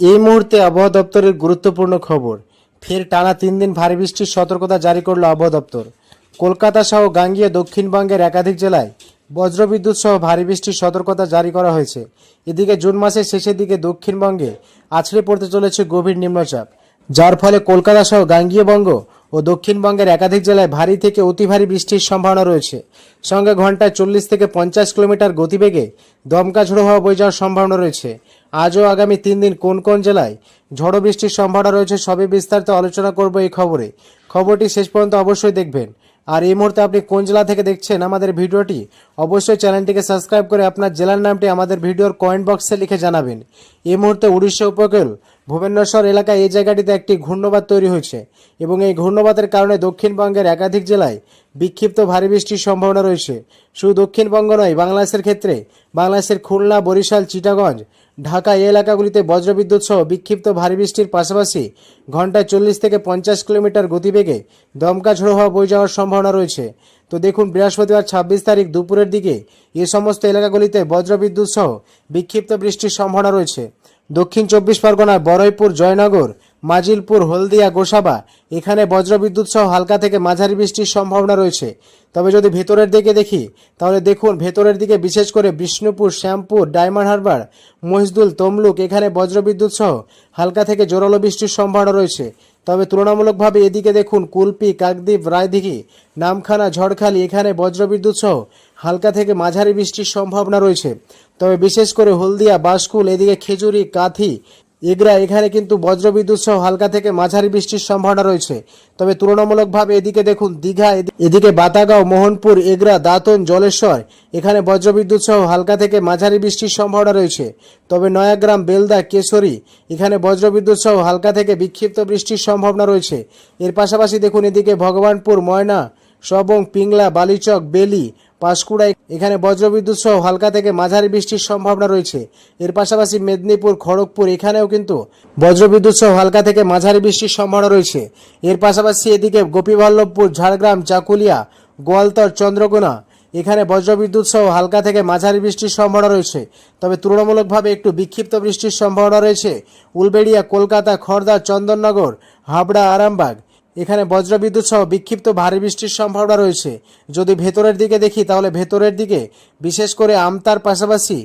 এই মুহূর্তে আবহাওয়া দপ্তরের গুরুত্বপূর্ণ খবর। ফের টানা তিন দিন ভারী বৃষ্টির সতর্কতা জারি করল আবহাওয়া দপ্তর। কলকাতা সহ গাঙ্গিয়ে দক্ষিণবঙ্গের একাধিক জেলায় বজ্রবিদ্যুৎ সহ ভারী বৃষ্টির সতর্কতা জারি করা হয়েছে। এদিকে জুন মাসের শেষের দিকে দক্ষিণবঙ্গে আছড়ে পড়তে চলেছে গভীর নিম্নচাপ। যার ফলে কলকাতা সহ গাঙ্গীয় বঙ্গ ও দক্ষিণবঙ্গের একাধিক জেলায় ভারী থেকে অতি ভারী বৃষ্টির সম্ভাবনা রয়েছে। সঙ্গে ঘন্টায় চল্লিশ থেকে পঞ্চাশ কিলোমিটার গতিবেগে দমকা ঝোড়ো হওয়া বয়ে যাওয়ার সম্ভাবনা রয়েছে। আজও আগামী তিন দিন কোন কোন জেলায় ঝড়ো বৃষ্টির সম্ভাবনা রয়েছে সবই বিস্তারিত আলোচনা করব এই খবরে। খবরটি শেষ পর্যন্ত অবশ্যই দেখবেন। আর এই মুহূর্তে আপনি কোন জেলা থেকে দেখছেন আমাদের ভিডিওটি, অবশ্যই চ্যানেলটিকে সাবস্ক্রাইব করে আপনার জেলার নামটি আমাদের ভিডিওর কমেন্ট বক্সে লিখে জানাবেন। এই মুহূর্তে উড়িষ্যা উপকূল, ভুবনেশ্বর এলাকায় এই জায়গাটিতে একটি ঘূর্ণবাদ তৈরি হয়েছে এবং এই ঘূর্ণবাদের কারণে দক্ষিণবঙ্গের একাধিক জেলায় বিক্ষিপ্ত ভারী বৃষ্টির সম্ভাবনা রয়েছে। শুধু দক্ষিণবঙ্গ নয়, বাংলাদেশের ক্ষেত্রে, বাংলাদেশের খুলনা, বরিশাল, চিটাগঞ্জ, ঢাকা এই এলাকাগুলিতে বজ্রবিদ্যুৎ সহ বিক্ষিপ্ত ভারী বৃষ্টির পাশাপাশি ঘন্টায় চল্লিশ থেকে পঞ্চাশ কিলোমিটার গতিবেগে দমকা ঝোড়ো হওয়া বয়ে যাওয়ার সম্ভাবনা রয়েছে। তো দেখুন, বৃহস্পতিবার ছাব্বিশ তারিখ দুপুরের দিকে এ সমস্ত এলাকাগুলিতে বজ্রবিদ্যুৎ সহ বিক্ষিপ্ত বৃষ্টির সম্ভাবনা রয়েছে। দক্ষিণ চব্বিশ পরগনার বড়ইপুর জয়নগর, মাজিলপুর, হলদিয়া, গোসাবা এখানে বজ্রবিদ্যুৎ সহ হালকা থেকে মাঝারি বৃষ্টির সম্ভাবনা রয়েছে। তবে যদি ভেতরের দিকে দেখি, তাহলে দেখুন, ভেতরের দিকে বিশেষ করে বিষ্ণুপুর, শ্যামপুর, ডায়মন্ড হারবার, মহিষদুল, তমলুক এখানে বজ্রবিদ্যুৎ সহ হালকা থেকে জোরালো বৃষ্টির সম্ভাবনা রয়েছে। তবে তুলনামূলকভাবে এদিকে দেখুন কুলপি, কাকদ্বীপ, রায়দিঘি, নামখানা, ঝড়খালি, এখানে বজ্রবিদ্যুৎ সহ হালকা থেকে মাঝারি বৃষ্টির সম্ভাবনা রয়েছে। তবে বিশেষ করে হলদিয়া, বাসকুল, এদিকে খেজুরি, কাথি এগরা এখানে কিন্তু বজ্রবিদ্যুৎ সহ হালকা থেকে মাঝারি বৃষ্টির সম্ভাবনা রয়েছে। তবে তুলনামূলকভাবে এদিকে দেখুন, দীঘা এদিকে বাতাগাঁও, মোহনপুর এগরা দাঁতন, জলেশ্বর, এখানে বজ্রবিদ্যুৎ সহ হালকা থেকে মাঝারি বৃষ্টির সম্ভাবনা রয়েছে। তবে নয়াগ্রাম, বেলদা, কেশরী, এখানে বজ্রবিদ্যুৎ সহ হালকা থেকে বিক্ষিপ্ত বৃষ্টির সম্ভাবনা রয়েছে। এর পাশাপাশি দেখুন, এদিকে ভগবানপুর, ময়না সবং পিংলা, বালিচক, বেলি পাঁশকুড়া এখানে বজ্রবিদ্যুৎ সহ হালকা থেকে মাঝারি বৃষ্টির সম্ভাবনা রয়েছে। এর পাশাপাশি মেদিনীপুর, খড়গপুর এখানেও কিন্তু বজ্রবিদ্যুৎ সহ হালকা থেকে মাঝারি বৃষ্টির সম্ভাবনা রয়েছে। এর পাশাপাশি এদিকে গোপীবল্লভপুর, ঝাড়গ্রাম, চাকুলিয়া, গোয়ালতর, চন্দ্রকোনা এখানে বজ্রবিদ্যুৎ সহ হালকা থেকে মাঝারি বৃষ্টির সম্ভাবনা রয়েছে। তবে তুলনামূলকভাবে একটু বিক্ষিপ্ত বৃষ্টির সম্ভাবনা রয়েছে। উলবেড়িয়া, কলকাতা খড়দা চন্দননগর, হাবড়া, আরামবাগ এখানে বজ্রবিদ্যুৎ সহ বিক্ষিপ্ত ভারী বৃষ্টির সম্ভাবনা রয়েছে। যদি ভেতরের দিকে দেখি, তাহলে ভেতরের দিকে, বিশেষ করে আমতার পাশাপাশি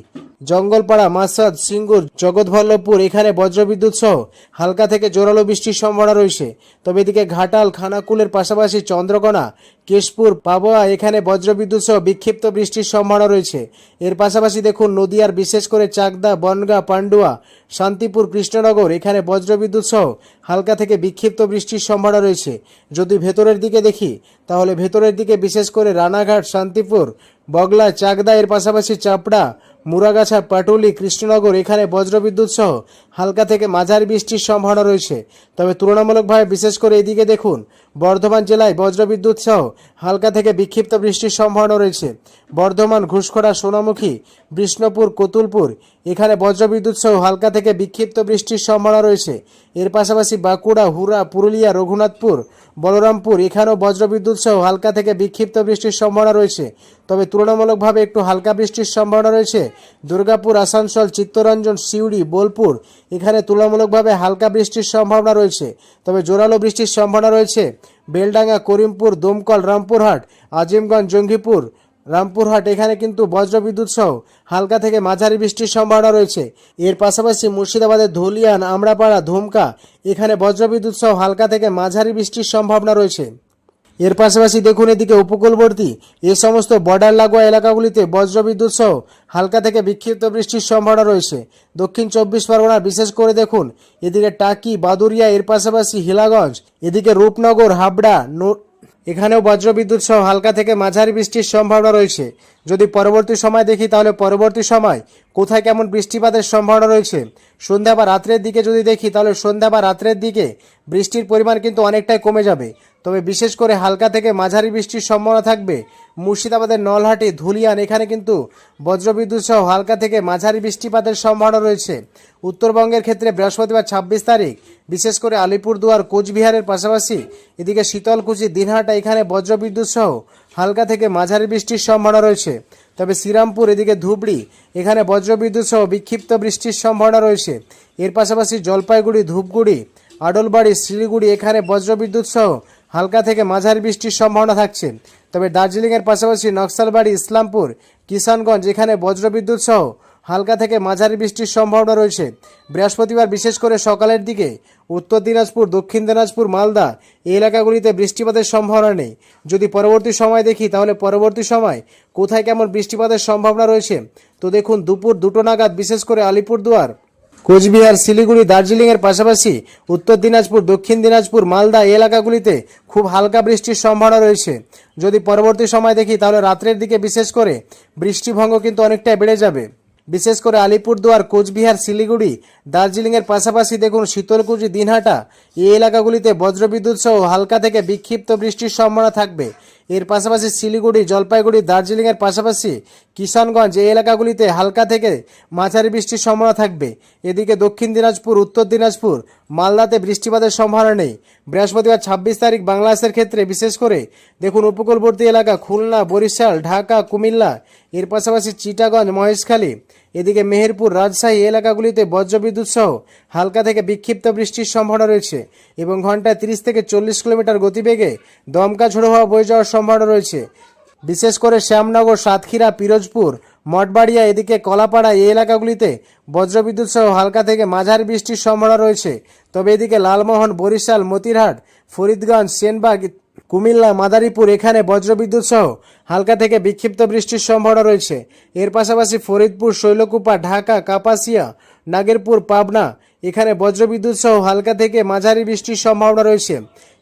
জঙ্গলপাড়া মাসাদ সিঙ্গুর, জগৎবল্লভপুর, এখানে বজ্রবিদ্যুৎ সহ হালকা থেকে জোরালো বৃষ্টির সম্ভাবনা রয়েছে। তবে এদিকে ঘাটাল, খানাকুলের পাশাপাশি চন্দ্রকোনা, কেশপুর, পাবোয়া, এখানে বজ্রবিদ্যুৎ সহ বিক্ষিপ্ত বৃষ্টির সম্ভাবনা রয়েছে। এর পাশাপাশি দেখুন নদিয়ার বিশেষ করে চাকদা, বনগা, পান্ডুয়া, শান্তিপুর, কৃষ্ণনগর, এখানে বজ্রবিদ্যুৎ সহ হালকা থেকে বিক্ষিপ্ত বৃষ্টির সম্ভাবনা রয়েছে। যদি ভেতরের দিকে দেখি, তাহলে ভেতরের দিকে বিশেষ করে রানাঘাট, শান্তিপুর, বগলা, চাকদা, এর পাশাপাশি চাপড়া মুরাগাছা, পাটুলি, কৃষ্ণনগর, এখানে বজ্রবিদ্যুৎ সহ হালকা থেকে মাঝারি বৃষ্টির সম্ভাবনা রয়েছে। তবে তুলনামূলকভাবে, বিশেষ করে এদিকে দেখুন, বর্ধমান জেলায় বজ্রবিদ্যুৎ সহ হালকা থেকে বিক্ষিপ্ত বৃষ্টির সম্ভাবনা রয়েছে। বর্ধমান, ঘুষখোড়া, সোনামুখী, বিষ্ণুপুর, কতুলপুর, এখানে বজ্রবিদ্যুৎ সহ হালকা থেকে বিক্ষিপ্ত বৃষ্টির সম্ভাবনা রয়েছে। এর পাশাপাশি বাঁকুড়া হুরা পুরুলিয়া, রঘুনাথপুর, বলরামপুর, এখানেও বজ্রবিদ্যুৎ সহ হালকা থেকে বিক্ষিপ্ত বৃষ্টির সম্ভাবনা রয়েছে। তবে তুলনামূলকভাবে একটু হালকা বৃষ্টির সম্ভাবনা রয়েছে। দুর্গাপুর, আসানসোল, চিত্তরঞ্জন, সিউড়ি, বোলপুর। এখানে তুলনামূলকভাবে হালকা বৃষ্টির সম্ভাবনা রয়েছে। তবে জোরালো বৃষ্টির সম্ভাবনা রয়েছে। বেলডাঙ্গা, করিমপুর, দমকল, রামপুরহাট, আজিমগঞ্জ, জঙ্গিপুর। রামপুরহাট এখানে কিন্তু বজ্রবিদ্যুৎ সহ হালকা থেকে মাঝারি বৃষ্টির সম্ভাবনা রয়েছে। এর পাশাপাশি মুর্শিদাবাদের ধুলিয়ান, আমরাপাড়া, ধুমকা এখানে বজ্রবিদ্যুৎ সহ হালকা থেকে মাঝারি বৃষ্টির সম্ভাবনা রয়েছে। এর পাশাপাশি দেখুন এদিকে উপকূলবর্তী, এ সমস্ত বর্ডার লাগোয়া এলাকাগুলিতে বজ্রবিদ্যুৎ সহ হালকা থেকে বিক্ষিপ্ত বৃষ্টির সম্ভাবনা রয়েছে। দক্ষিণ চব্বিশ পরগনা বিশেষ করে দেখুন, এদিকে টাকি, বাদুরিয়া, এর পাশাপাশি হিলাগঞ্জ, এদিকে রূপনগর, হাবড়া এখানেও বজ্রবিদ্যুৎ সহ হালকা থেকে মাঝারি বৃষ্টির সম্ভাবনা রয়েছে। যদি পরবর্তী সময় দেখি, তাহলে পরবর্তী সময় কোথায় কেমন বৃষ্টিপাতের সম্ভাবনা রয়েছে? সন্ধ্যা বা রাত্রের দিকে যদি দেখি, তাহলে সন্ধ্যা বা রাত্রের দিকে বৃষ্টির পরিমাণ কিন্তু অনেকটাই কমে যাবে। তবে বিশেষ করে হালকা থেকে মাঝারি বৃষ্টির সম্ভাবনা থাকবে। মুর্শিদাবাদের নলহাটি, ধুলিয়ান, এখানে কিন্তু বজ্রবিদ্যুৎ সহ হালকা থেকে মাঝারি বৃষ্টিপাতের সম্ভাবনা রয়েছে। উত্তরবঙ্গের ক্ষেত্রে বৃহস্পতিবার ছাব্বিশ তারিখ বিশেষ করে আলিপুরদুয়ার, কোচবিহারের পাশাপাশি এদিকে শীতলকুচি, দিনহাটা, এখানে বজ্রবিদ্যুৎ সহ হালকা থেকে মাঝারি বৃষ্টির সম্ভাবনা রয়েছে। তবে শ্রীরামপুর, এদিকে ধুবড়ি, এখানে বজ্রবিদ্যুৎ সহ বিক্ষিপ্ত বৃষ্টির সম্ভাবনা রয়েছে। এর পাশাপাশি জলপাইগুড়ি, ধূপগুড়ি, আডলবাড়ি, শিলিগুড়ি, এখানে বজ্রবিদ্যুৎ সহ হালকা থেকে মাঝারি বৃষ্টির সম্ভাবনা থাকছে। তবে দার্জিলিংয়ের পাশাপাশি নকশালবাড়ি, ইসলামপুর, কিষানগঞ্জ, এখানে বজ্রবিদ্যুৎ সহ হালকা থেকে মাঝারি বৃষ্টির সম্ভাবনা রয়েছে। বৃহস্পতিবার বিশেষ করে সকালের দিকে উত্তর দিনাজপুর, দক্ষিণ দিনাজপুর, মালদা এই এলাকাগুলিতে বৃষ্টিপাতের সম্ভাবনা নেই। যদি পরবর্তী সময় দেখি, তাহলে পরবর্তী সময় কোথায় কেমন বৃষ্টিপাতের সম্ভাবনা রয়েছে, তো দেখুন দুপুর দুটো নাগাদ বিশেষ করে আলিপুরদুয়ার, কোচবিহার, শিলিগুড়ি, দার্জিলিংয়ের পাশাপাশি উত্তর দিনাজপুর, দক্ষিণ দিনাজপুর, মালদা এলাকাগুলিতে খুব হালকা বৃষ্টির সম্ভাবনা রয়েছে। যদি পরবর্তী সময় দেখি, তাহলে রাত্রের দিকে বিশেষ করে বৃষ্টিভঙ্গ কিন্তু অনেকটাই বেড়ে যাবে। বিশেষ করে আলিপুরদুয়ার, কোচবিহার, শিলিগুড়ি, দার্জিলিংয়ের পাশাপাশি দেখুন শীতলকুচি, দিনহাটা। এই এলাকাগুলিতে বজ্রবিদ্যুৎ সহ হালকা থেকে বিক্ষিপ্ত বৃষ্টির সম্ভাবনা থাকবে। এর পাশাপাশি শিলিগুড়ি, জলপাইগুড়ি, দার্জিলিংয়ের পাশাপাশি কিষানগঞ্জ এই এলাকাগুলিতে হালকা থেকে মাঝারি বৃষ্টির সম্ভাবনা থাকবে। এদিকে দক্ষিণ দিনাজপুর, উত্তর দিনাজপুর, মালদাতে বৃষ্টিপাতের সম্ভাবনা নেই। বৃহস্পতিবার ছাব্বিশ তারিখ বাংলাদেশের ক্ষেত্রে, বিশেষ করে দেখুন উপকূলবর্তী এলাকা খুলনা, বরিশাল, ঢাকা, কুমিল্লা, এর পাশাপাশি চিটাগঞ্জ, মহেশখালী, এদিকে মেহেরপুর, রাজশাহী এলাকাগুলিতে বজ্রবিদ্যুৎ সহ হালকা থেকে বিক্ষিপ্ত বৃষ্টির সম্ভাবনা রয়েছে এবং ঘন্টায় তিরিশ থেকে চল্লিশ কিলোমিটার গতিবেগে দমকা ঝোড়ো হওয়া বয়ে যাওয়ার সম্ভাবনা রয়েছে। বিশেষ করে শ্যামনগর, সাতক্ষীরা, পিরোজপুর, মঠবাড়িয়া, এদিকে কলাপাড়া এই এলাকাগুলিতে বজ্রবিদ্যুৎ সহ হালকা থেকে মাঝারি বৃষ্টির সম্ভাবনা রয়েছে। তবে এদিকে লালমোহন, বরিশাল, মতিরহাট, ফরিদগঞ্জ, সেনবাগ, কুমিল্লা, মাদারীপুর এখানে বজ্রবিদ্যুৎ সহ হালকা থেকে বিক্ষিপ্ত বৃষ্টির সম্ভাবনা রয়েছে। এর পাশাপাশি ফরিদপুর, শৈলকুপা, ঢাকা, কাপাসিয়া, নাগেরপুর, পাবনা এখানে বজ্রবিদ্যুৎ সহ হালকা থেকে মাঝারি বৃষ্টির সম্ভাবনা রয়েছে।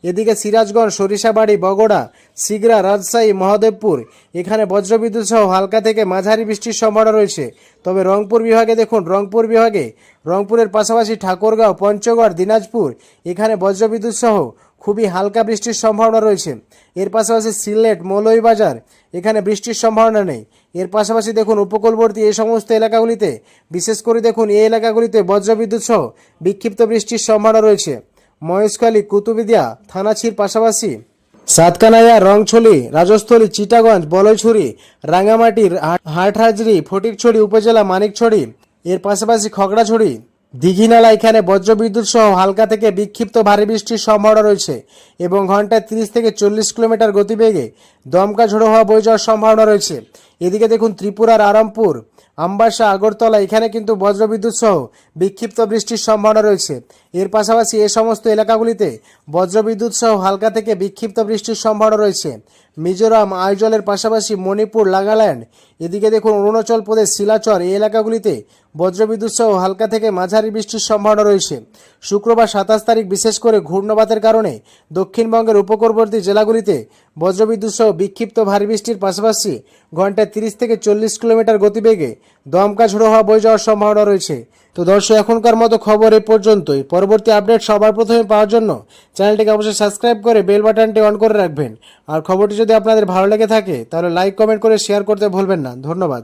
এদিকে সিরাজগঞ্জ সরিষাবাড়ি, বগড়া, সিগড়া, রাজশাহী, মহাদেবপুর, এখানে বজ্রবিদ্যুৎ সহ হালকা থেকে মাঝারি বৃষ্টির সম্ভাবনা রয়েছে। তবে রংপুর বিভাগে দেখুন, রংপুর বিভাগে রংপুরের পাশাপাশি ঠাকুরগাঁও, পঞ্চগড়, দিনাজপুর, এখানে বজ্রবিদ্যুৎ সহ খুবই হালকা বৃষ্টির সম্ভাবনা রয়েছে। এর পাশাপাশি সিলেট, মৌলভীবাজার, এখানে বৃষ্টির সম্ভাবনা নেই। এর পাশাপাশি দেখুন, উপকূলবর্তী এই সমস্ত এলাকাগুলিতে, বিশেষ করে দেখুন, এই এলাকাগুলিতে বজ্রবিদ্যুৎ সহ বিক্ষিপ্ত বৃষ্টির সম্ভাবনা রয়েছে। মহেশখালী কুতুবিদিয়া থানাছির পাশাপাশি। সাতকানাইয়া রংছলি, রাজস্থলী, চিটাগঞ্জ বলয়ছড়ি রাঙ্গামাটির হা- হাটহাজরি, ফটিকছড়ি উপজেলা মানিকছড়ি, এর পাশাপাশি খগড়াছড়ি। দিঘিনালা এখানে বজ্রবিদ্যুৎ সহ হালকা থেকে বিক্ষিপ্ত ভারী বৃষ্টির সম্ভাবনা রয়েছে এবং ঘন্টায় তিরিশ থেকে চল্লিশ কিলোমিটার গতিবেগে দমকা ঝোড়ো হওয়া বয়ে যাওয়ার সম্ভাবনা রয়েছে। এদিকে দেখুন ত্রিপুরার আরামপুর আমবাসা, আগরতলা, এখানে কিন্তু বজ্রবিদ্যুৎ সহ বিক্ষিপ্ত বৃষ্টির সম্ভাবনা রয়েছে। এর পাশাপাশি এ সমস্ত এলাকাগুলিতে বজ্রবিদ্যুৎ সহ হালকা থেকে বিক্ষিপ্ত বৃষ্টির সম্ভাবনা রয়েছে। মিজোরাম, আইজলের পাশাপাশি মণিপুর, নাগাল্যান্ড, এদিকে দেখুন অরুণাচল প্রদেশ, শিলাচর, এই এলাকাগুলিতে বজ্রবিদ্যুৎ সহ হালকা থেকে মাঝারি বৃষ্টির সম্ভাবনা রয়েছে। শুক্রবার সাতাশ তারিখ, বিশেষ করে ঘূর্ণবাতের কারণে দক্ষিণবঙ্গের উপকূলবর্তী জেলাগুলিতে বজ্রবিদ্যুৎ সহ বিক্ষিপ্ত ভারী বৃষ্টির পাশাপাশি ঘন্টায় তিরিশ থেকে চল্লিশ কিলোমিটার গতিবেগে দমকা ঝোড়ো হওয়া বয়ে যাওয়ার সম্ভাবনা রয়েছে। তো দর্শক, এখনকার মতো খবর এ পর্যন্তই। পরবর্তী আপডেট সবার প্রথমে পাওয়ার জন্য চ্যানেলটিকে অবশ্যই সাবস্ক্রাইব করে বেল বাটনটি অন করে রাখবেন। আর খবরটি যদি আপনাদের ভালো লেগে থাকে, তাহলে লাইক, কমেন্ট করে শেয়ার করতে ভুলবেন না। ধন্যবাদ।